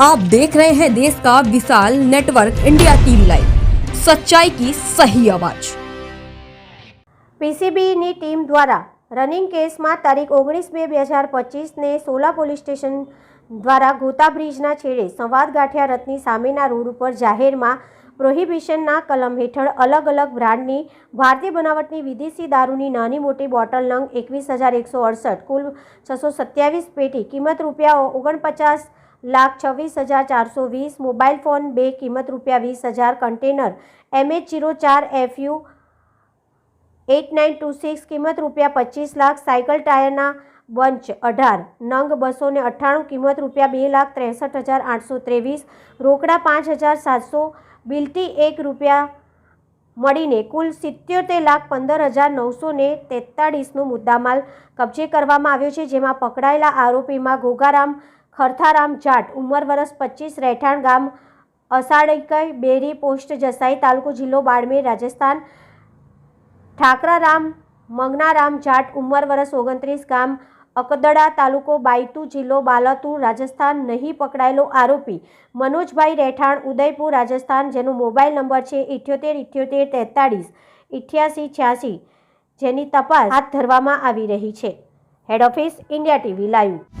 आप देख रहे हैं देश का विशाल नेटवर्क इंडिया टीवी लाइव सच्चाई की सही आवाज પીસીબીની ટીમ દ્વારા રનિંગ કેસમાં તારીખ ઓગણીસ બે બે હજાર પચીસને સોલા પોલીસ સ્ટેશન દ્વારા ગોતા બ્રિજના છેડે સંવાદ ગાંઠિયા રથની સામેના રોડ ઉપર જાહેરમાં પ્રોહિબિશનના કલમ હેઠળ અલગ અલગ બ્રાન્ડની ભારતીય બનાવટની વિદેશી દારૂની નાની મોટી બોટલ નંગ એકવીસ હજાર એકસો અડસઠ કુલ છસો સત્યાવીસ પેટી કિંમત રૂપિયા ઓગણપચાસ લાખ છવ્વીસ હજાર ચારસો વીસ, મોબાઈલ ફોન બે, કિંમત રૂપિયા વીસ હજાર, કન્ટેનર એમએચ જીરો ચાર, FU eight nine two six, કિંમત રૂપિયા પચીસ લાખ, સાયકલ ટાયરના બંચ અઢાર, નંગ બસો ને અઠ્ઠાણું, કિંમત રૂપિયા બે લાખ ત્રેસઠ હજાર આઠસો ત્રેવીસ, રોકડા પાંચ હજાર સાતસો બિલટી એક રૂપિયા મળીને કુલ સિત્યોતેર લાખ પંદર હજાર નવસો ને તેતાળીસનો મુદ્દામાલ કબજે કરવામાં આવ્યો છે, જેમાં પકડાયેલા આરોપીમાં ગોગારામ હરથારામ જાટ, ઉંમર વરસ પચીસ, રહેઠાણ ગામ અસાડકઈ બેરી, પોસ્ટ જસાઈ તાલુકો જિલ્લો બાડમેર, રાજસ્થાન. ઠાકરારામ, મંગનારામ જાટ, ઉંમર વરસ ઓગણત્રીસ, ગામ અકદડા તાલુકો બાયતુ જિલ્લો બાલાતુર, રાજસ્થાન. નહીં પકડાયેલો આરોપી મનોજભાઈ રહેઠાણ, ઉદયપુર, રાજસ્થાન, જેનો મોબાઈલ નંબર છે ઇઠ્યોતેર ઇઠ્યોતેર, તેતાળીસ, ઇઠ્યાસી, છ્યાસી, જેની તપાસ હાથ ધરવામાં આવી રહી છે. Head office, India TV, live.